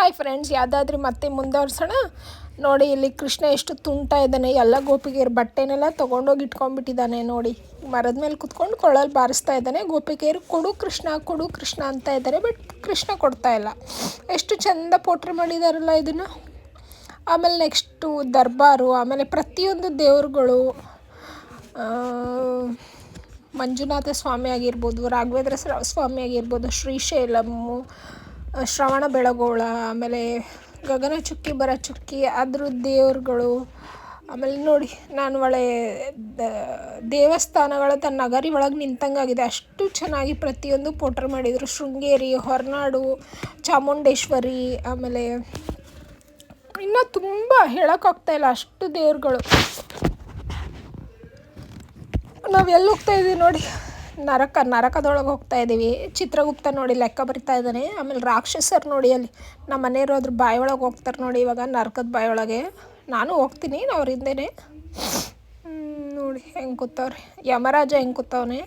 Hi friends ಯಾವುದಾದ್ರೂ ಮತ್ತೆ ಮುಂದುವರ್ಸೋಣ? ನೋಡಿ, ಇಲ್ಲಿ ಕೃಷ್ಣ ಎಷ್ಟು ತುಂಟ ಇದ್ದಾನೆ. ಎಲ್ಲ ಗೋಪಿಗೆಯರು ಬಟ್ಟೆನೆಲ್ಲ ತೊಗೊಂಡೋಗಿ ಇಟ್ಕೊಂಡ್ಬಿಟ್ಟಿದ್ದಾನೆ ನೋಡಿ. ಮರದ ಮೇಲೆ ಕುತ್ಕೊಂಡು ಕೊಳ್ಳಲ್ಲಿ ಬಾರಿಸ್ತಾ ಇದ್ದಾನೆ. ಗೋಪಿಗೆಯರು ಕೊಡು ಕೃಷ್ಣ ಕೊಡು ಕೃಷ್ಣ ಅಂತ ಇದ್ದಾರೆ ಬಟ್ ಕೃಷ್ಣ ಕೊಡ್ತಾ ಇಲ್ಲ. ಎಷ್ಟು ಚಂದ ಪೋಟ್ರಿ ಮಾಡಿದಾರಲ್ಲ ಇದನ್ನು. ಆಮೇಲೆ ನೆಕ್ಸ್ಟು ದರ್ಬಾರು, ಆಮೇಲೆ ಪ್ರತಿಯೊಂದು ದೇವ್ರುಗಳು ಮಂಜುನಾಥ ಸ್ವಾಮಿ ಆಗಿರ್ಬೋದು, ರಾಘವೇಂದ್ರ ಸ್ವಾಮಿ ಆಗಿರ್ಬೋದು ಶ್ರೀಶೈಲಮ್ಮು ಶ್ರವಣ ಬೆಳಗೋಳ, ಆಮೇಲೆ ಗಗನ ಚುಕ್ಕಿ ಬರ ಚುಕ್ಕಿ, ಅದ್ರ ದೇವ್ರುಗಳು, ಆಮೇಲೆ ನೋಡಿ ನಾನು ಒಳ್ಳೆ, ದ- ದೇವಸ್ಥಾನಗಳ ತನ್ನ ನಗರಿ ಒಳಗೆ ನಿಂತಂಗಾಗಿದೆ. ಅಷ್ಟು ಚೆನ್ನಾಗಿ ಪ್ರತಿಯೊಂದು ಪೋಟ್ರ್ ಮಾಡಿದರು. ಶೃಂಗೇರಿ, ಹೊರನಾಡು, ಚಾಮುಂಡೇಶ್ವರಿ, ಆಮೇಲೆ ಇನ್ನೂ ತುಂಬ ಹೇಳೋಕ್ಕಾಗ್ತಾ ಇಲ್ಲ. ಅಷ್ಟು ದೇವ್ರುಗಳು. ನಾವು ಎಲ್ಲಿ ಹೋಗ್ತಾ ಇದ್ದೀವಿ ನೋಡಿ. ನರಕ, ನರಕದೊಳಗೆ ಹೋಗ್ತಾ ಇದ್ದೀವಿ ಚಿತ್ರಗುಪ್ತ ನೋಡಿ ಲೆಕ್ಕ ಬರಿತಾ ಇದ್ದಾನೆ. ಆಮೇಲೆ ರಾಕ್ಷಸರು ನೋಡಿ ಅಲ್ಲಿ ನಮ್ಮ ಮನೆಯವರು ಅದ್ರ ಬಾಯೊಳಗೆ ಹೋಗ್ತಾರೆ ನೋಡಿ ಇವಾಗ, ನರಕದ ಬಾಯೊಳಗೆ ನಾನು ಹೋಗ್ತೀನಿ ಅವ್ರ ಹಿಂದೆನೇ ನೋಡಿ ಹೆಂಗೆ ಕೂತವ್ರೆ. ಯಮರಾಜ ಹೆಂಗೆ ಕೂತವನೆ.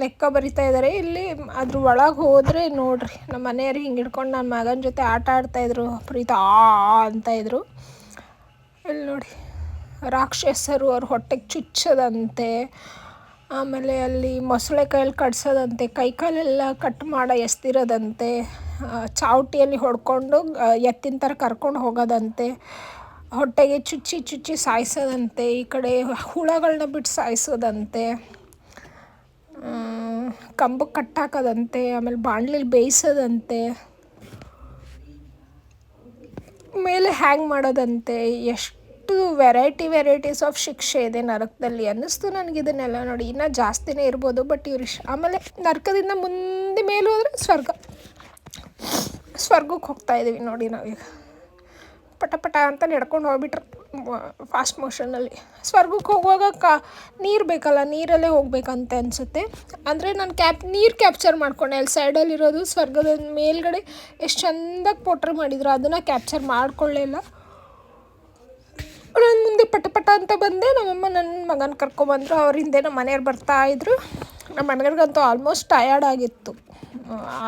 ಲೆಕ್ಕ ಬರಿತಾ ಇದ್ದಾರೆ ಇಲ್ಲಿ ಅದ್ರ ಒಳಗೆ ಹೋದರೆ ನೋಡ್ರಿ. ನಮ್ಮ ಮನೆಯವ್ರು ಹಿಂಗೆ ಹಿಡ್ಕೊಂಡು ನನ್ನ ಮಗನ ಜೊತೆ ಆಟ ಆಡ್ತಾಯಿದ್ರು ಪ್ರೀತ ಆ ಅಂತ ಇದ್ರು. ಇಲ್ಲಿ ನೋಡಿ, ರಾಕ್ಷಸರು ಅವ್ರ ಹೊಟ್ಟೆಗೆ ಚುಚ್ಚದಂತೆ. ಆಮೇಲೆ ಅಲ್ಲಿ ಮೊಸಳೆ ಕೈಯಲ್ಲಿ ಕಟ್ಸೋದಂತೆ, ಕೈ ಕಾಲೆಲ್ಲ ಕಟ್ ಮಾಡೋ ಎಸ್ತಿರೋದಂತೆ ಚಾವಟಿಯಲ್ಲಿ ಹೊಡ್ಕೊಂಡು ಎತ್ತಿನ ಥರ ಕರ್ಕೊಂಡು ಹೋಗೋದಂತೆ, ಹೊಟ್ಟೆಗೆ ಚುಚ್ಚಿ ಚುಚ್ಚಿ ಸಾಯಿಸೋದಂತೆ, ಈ ಕಡೆ ಹುಳಗಳನ್ನ ಬಿಟ್ಟು ಸಾಯಿಸೋದಂತೆ ಕಂಬಕ್ಕೆ ಕಟ್ಟಾಕೋದಂತೆ, ಆಮೇಲೆ ಬಾಣಲಿಲಿ ಬೇಯಿಸೋದಂತೆ, ಮೇಲೆ ಹ್ಯಾಂಗ್ ಮಾಡೋದಂತೆ, ಎಷ್ಟು ವೆರೈಟಿ ವೆರೈಟೀಸ್ ಆಫ್ ಶಿಕ್ಷೆ ಇದೆ ನರಕದಲ್ಲಿ ಅನ್ನಿಸ್ತು ನನಗೆ ಇದನ್ನೆಲ್ಲ ನೋಡಿ. ಇನ್ನೂ ಜಾಸ್ತಿನೇ ಇರ್ಬೋದು ಬಟ್ ಇವ್ರು ಆಮೇಲೆ ನರಕದಿಂದ ಮುಂದೆ ಮೇಲೂ ಹೋದರೆ ಸ್ವರ್ಗ. ಸ್ವರ್ಗಕ್ಕೆ ಹೋಗ್ತಾ ಇದ್ದೀವಿ ನೋಡಿ ನಾವೀಗ. ಪಟ ಪಟ ಅಂತ ನಡ್ಕೊಂಡು ಹೋಗ್ಬಿಟ್ರು ಫಾಸ್ಟ್ ಮೋಷನಲ್ಲಿ ಸ್ವರ್ಗಕ್ಕೆ ಹೋಗುವಾಗ ಕಾ, ನೀರು ಬೇಕಲ್ಲ, ನೀರಲ್ಲೇ ಹೋಗ್ಬೇಕಂತ ಅನಿಸುತ್ತೆ. ಅಂದರೆ ನಾನು ಕ್ಯಾಪ್ ನೀರು ಕ್ಯಾಪ್ಚರ್ ಮಾಡ್ಕೊಂಡೆ. ಅಲ್ಲಿ ಸೈಡಲ್ಲಿರೋದು ಸ್ವರ್ಗದ ಮೇಲ್ಗಡೆ ಎಷ್ಟು ಚೆಂದಾಗಿ ಪೋಟ್ರ್ ಮಾಡಿದ್ರು, ಅದನ್ನು ಕ್ಯಾಪ್ಚರ್ ಮಾಡ್ಕೊಳ್ಳಿಲ್ಲ ನಾನು ಮುಂದೆ ಪಟ ಪಟ ಅಂತ ಬಂದೆ. ನಮ್ಮಮ್ಮ ನನ್ನ ಮಗನ ಕರ್ಕೊಂಬಂದರು ಅವ್ರ ಹಿಂದೆ ನಮ್ಮ ಮನೆಯವ್ರು ಬರ್ತಾ ಇದ್ರು. ನಮ್ಮ ಮನೆಯವ್ರಿಗಂತೂ ಆಲ್ಮೋಸ್ಟ್ ಟಯರ್ಡ್ ಆಗಿತ್ತು.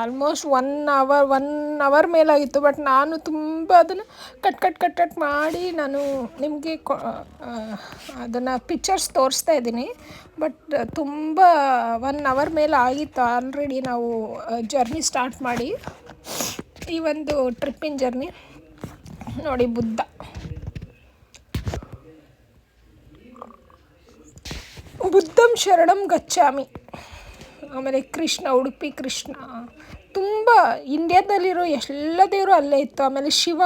Almost one hour one hour ಮೇಲಾಗಿತ್ತು. But ನಾನು ತುಂಬ ಅದನ್ನು ಕಟ್ ಕಟ್ ಕಟ್ ಕಟ್ ಮಾಡಿ ನಾನು ನಿಮಗೆ ಅದನ್ನು ಪಿಕ್ಚರ್ಸ್ ತೋರಿಸ್ತಾ ಇದ್ದೀನಿ. ಬಟ್ ತುಂಬ ಒನ್ ಅವರ್ ಮೇಲೆ ಆಗಿತ್ತು. ಆಲ್ರೆಡಿ ನಾವು ಜರ್ನಿ ಸ್ಟಾರ್ಟ್ ಮಾಡಿ. ಈ ಒಂದು ಟ್ರಿಪ್ಪಿನ ಜರ್ನಿ ನೋಡಿ ಬುದ್ಧ. ಬುದ್ಧಂ ಶರಣಂ ಗಚ್ಚಾಮಿ ಆಮೇಲೆ ಕೃಷ್ಣ, ಉಡುಪಿ ಕೃಷ್ಣ. ತುಂಬ ಇಂಡ್ಯಾದಲ್ಲಿರೋ ಎಲ್ಲ ದೇವರು ಅಲ್ಲೇ ಇತ್ತು. ಆಮೇಲೆ ಶಿವ.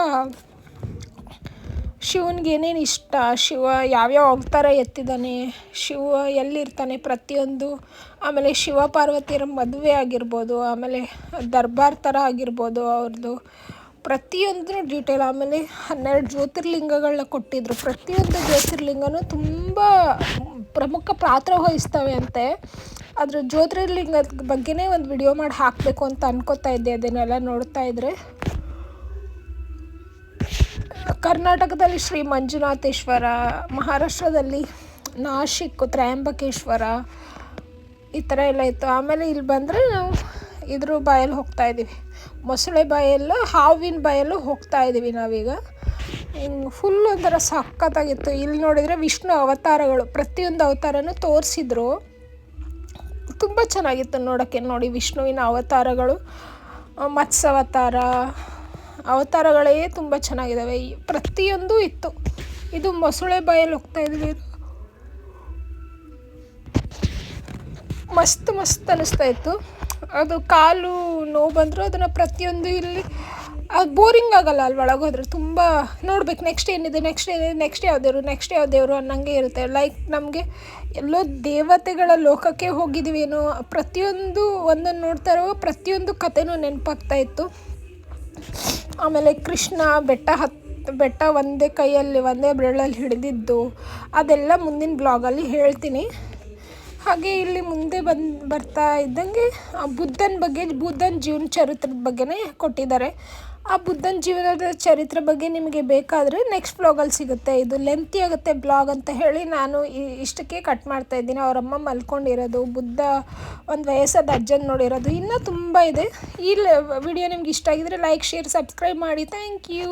ಶಿವನಿಗೆ ಏನೇನು ಇಷ್ಟ? ಶಿವ ಯಾವ್ಯಾವ ಅವತಾರ ಎತ್ತಿದ್ದಾನೆ? ಶಿವ ಎಲ್ಲಿರ್ತಾನೆ ಪ್ರತಿಯೊಂದು? ಆಮೇಲೆ ಶಿವ ಪಾರ್ವತಿಯರ ಮದುವೆ ಆಗಿರ್ಬೋದು, ಆಮೇಲೆ ದರ್ಬಾರ್ ಥರ ಆಗಿರ್ಬೋದು ಅವ್ರದ್ದು ಪ್ರತಿಯೊಂದು ಡೀಟೇಲ್ ಆಮೇಲೆ ಹನ್ನೆರಡು ಜ್ಯೋತಿರ್ಲಿಂಗಗಳನ್ನ ಕೊಟ್ಟಿದ್ರು. ಪ್ರತಿಯೊಂದು ಜ್ಯೋತಿರ್ಲಿಂಗನೂ ತುಂಬ ಪ್ರಮುಖ ಪಾತ್ರ ವಹಿಸ್ತವೆ ಅಂತೆ. ಅದ್ರ ಜ್ಯೋತಿರ್ಲಿಂಗದ ಬಗ್ಗೆನೇ ಒಂದು ವಿಡಿಯೋ ಮಾಡಿ ಹಾಕಬೇಕು ಅಂತ ಅನ್ಕೋತಾ ಇದ್ದೆ, ಅದನ್ನೆಲ್ಲ ನೋಡ್ತಾ ಇದ್ರೆ. ಕರ್ನಾಟಕದಲ್ಲಿ ಶ್ರೀ ಮಂಜುನಾಥೇಶ್ವರ, ಮಹಾರಾಷ್ಟ್ರದಲ್ಲಿ ನಾಶಿಕ್, ತ್ರಯಂಬಕೇಶ್ವರ, ಈ ಥರ ಎಲ್ಲ ಇತ್ತು. ಆಮೇಲೆ ಇಲ್ಲಿ ಬಂದರೆ ನಾವು ಇದ್ರ ಬಾಯಲ್ಲಿ ಹೋಗ್ತಾ ಇದ್ದೀವಿ. ಮೊಸಳೆ ಬಾಯಲ್ಲೂ, ಹಾವಿನ ಬಾಯಲ್ಲೂ ಹೋಗ್ತಾ ಇದ್ದೀವಿ ನಾವೀಗ. ಹಿಂಗೆ ಫುಲ್ ಒಂಥರ ಸಖತ್ತಾಗಿತ್ತು. ಇಲ್ಲಿ ನೋಡಿದರೆ ವಿಷ್ಣು ಅವತಾರಗಳು, ಪ್ರತಿಯೊಂದು ಅವತಾರನೂ ತೋರಿಸಿದ್ರು. ತುಂಬ ಚೆನ್ನಾಗಿತ್ತು ನೋಡೋಕ್ಕೆ ನೋಡಿ ವಿಷ್ಣುವಿನ ಅವತಾರಗಳು ಮತ್ಸ ಅವತಾರ ಅವತಾರಗಳೇ ತುಂಬ ಚೆನ್ನಾಗಿದ್ದಾವೆ ಪ್ರತಿಯೊಂದು ಇತ್ತು. ಇದು ಮೊಸಳೆ ಬಾಯಲ್ಲಿ ಹೋಗ್ತಾ ಇದ್ವಿ. ಮಸ್ತ್ ಮಸ್ತ್ ಅನ್ನಿಸ್ತಾ ಇತ್ತು. ಅದು ಕಾಲು ನೋವು ಬಂದರೂ, ಅದನ್ನು ಪ್ರತಿಯೊಂದು ಇಲ್ಲಿ ಅದು ಬೋರಿಂಗ್ ಆಗಲ್ಲ ಅಲ್ಲಿ ಒಳಗೆ ಹೋದ್ರೆ ತುಂಬ ನೋಡ್ಬೇಕು. ನೆಕ್ಸ್ಟ್ ಏನಿದೆ? ನೆಕ್ಸ್ಟ್ ಏನಿದೆ ನೆಕ್ಸ್ಟ್ ಯಾವ ದೇವರು ನೆಕ್ಸ್ಟ್ ಯಾವ ದೇವರು ಅನ್ನಂಗೆ ಇರುತ್ತೆ. ಲೈಕ್ ನಮಗೆ ಎಲ್ಲೋ ದೇವತೆಗಳ ಲೋಕಕ್ಕೆ ಹೋಗಿದ್ದೀವೇನೋ, ಪ್ರತಿಯೊಂದು ಒಂದನ್ನು ನೋಡ್ತಾ ಇರೋ ಪ್ರತಿಯೊಂದು ಕಥೆನೂ ನೆನಪಾಗ್ತಾ ಇತ್ತು. ಆಮೇಲೆ ಕೃಷ್ಣ ಬೆಟ್ಟ ಹತ್, ಬೆಟ್ಟ ಒಂದೇ ಕೈಯಲ್ಲಿ, ಒಂದೇ ಬೆರಳಲ್ಲಿ ಹಿಡಿದಿದ್ದು, ಅದೆಲ್ಲ ಮುಂದಿನ ಬ್ಲಾಗಲ್ಲಿ ಹೇಳ್ತೀನಿ. ಹಾಗೆ ಇಲ್ಲಿ ಮುಂದೆ ಬಂದು, ಬರ್ತಾ ಇದ್ದಂಗೆ, ಆ ಬುದ್ಧನ ಬಗ್ಗೆ, ಬುದ್ಧನ ಜೀವನ ಚರಿತ್ರದ ಬಗ್ಗೆನೇ ಕೊಟ್ಟಿದ್ದಾರೆ. ಆ ಬುದ್ಧನ ಜೀವನದ ಚರಿತ್ರೆ ಬಗ್ಗೆ ನಿಮಗೆ ಬೇಕಾದರೆ ನೆಕ್ಸ್ಟ್ ಬ್ಲಾಗಲ್ಲಿ ಸಿಗುತ್ತೆ. ಇದು ಲೆಂತಿ ಆಗುತ್ತೆ ಬ್ಲಾಗ್ ಅಂತ ಹೇಳಿ ನಾನು ಇಷ್ಟಕ್ಕೆ ಕಟ್ ಮಾಡ್ತಾ ಇದ್ದೀನಿ. ಅವರಮ್ಮ ಮಲ್ಕೊಂಡಿರೋದು, ಬುದ್ಧ ಒಂದು ವಯಸ್ಸಾದ ಅಜ್ಜನ ನೋಡಿರೋದು, ಇನ್ನೂ ತುಂಬ ಇದೆ. ಈ ವಿಡಿಯೋ ನಿಮ್ಗೆ ಇಷ್ಟ ಆಗಿದ್ರೆ ಲೈಕ್ ಶೇರ್ ಸಬ್ಸ್ಕ್ರೈಬ್ ಮಾಡಿ. Thank you